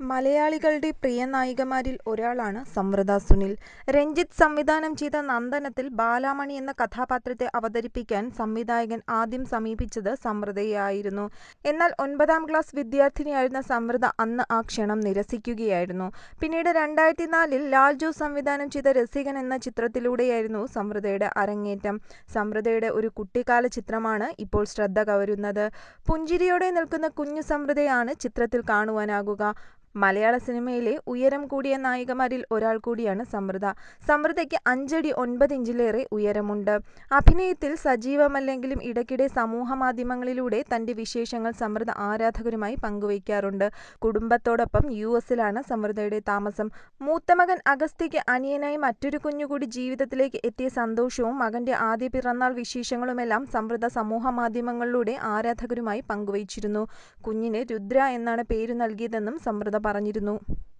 മലയാളികളുടെ പ്രിയ നായികമാരിൽ ഒരാളാണ് സംവൃത സുനിൽ. രഞ്ജിത്ത് സംവിധാനം ചെയ്ത നന്ദനത്തിൽ ബാലാമണി എന്ന കഥാപാത്രത്തെ അവതരിപ്പിക്കാൻ സംവിധായകൻ ആദ്യം സമീപിച്ചത് സംവൃതയെയായിരുന്നു. എന്നാൽ ഒൻപതാം ക്ലാസ് വിദ്യാർത്ഥിനിയായിരുന്ന സംവൃത അന്ന് ആ ക്ഷണം നിരസിക്കുകയായിരുന്നു. പിന്നീട് രണ്ടായിരത്തിനാലിൽ ലാൽ ജോസ് സംവിധാനം ചെയ്ത രസികൻ എന്ന ചിത്രത്തിലൂടെയായിരുന്നു സംവൃതയുടെ അരങ്ങേറ്റം. സംവൃതയുടെ ഒരു കുട്ടിക്കാല ചിത്രമാണ് ഇപ്പോൾ ശ്രദ്ധ കവരുന്നത്. പുഞ്ചിരിയോടെ നിൽക്കുന്ന കുഞ്ഞു സംവൃതയാണ് ചിത്രത്തിൽ കാണുവാനാകുക. മലയാള സിനിമയിലെ ഉയരം കൂടിയ നായികമാരിൽ ഒരാൾ കൂടിയാണ് സമൃദ്ധ. സമൃദ്ധയ്ക്ക് അഞ്ചടി ഒൻപത് ഇഞ്ചിലേറെ ഉയരമുണ്ട്. അഭിനയത്തിൽ സജീവമല്ലെങ്കിലും ഇടയ്ക്കിടെ സമൂഹമാധ്യമങ്ങളിലൂടെ തന്റെ വിശേഷങ്ങൾ സമൃദ്ധ ആരാധകരുമായി പങ്കുവയ്ക്കാറുണ്ട്. കുടുംബത്തോടൊപ്പം യുഎസിലാണ് സമൃദ്ധയുടെ താമസം. മൂത്ത മകൻ അഗസ്ത്യയ്ക്ക് അനിയനായി മറ്റൊരു കുഞ്ഞുകൂടി ജീവിതത്തിലേക്ക് എത്തിയ സന്തോഷവും മകന്റെ ആദ്യ പിറന്നാൾ വിശേഷങ്ങളുമെല്ലാം സംവൃത സമൂഹമാധ്യമങ്ങളിലൂടെ ആരാധകരുമായി പങ്കുവച്ചിരുന്നു. കുഞ്ഞിന് രുദ്ര എന്നാണ് പേര് നൽകിയതെന്നും സംവൃത പറഞ്ഞിരുന്നു.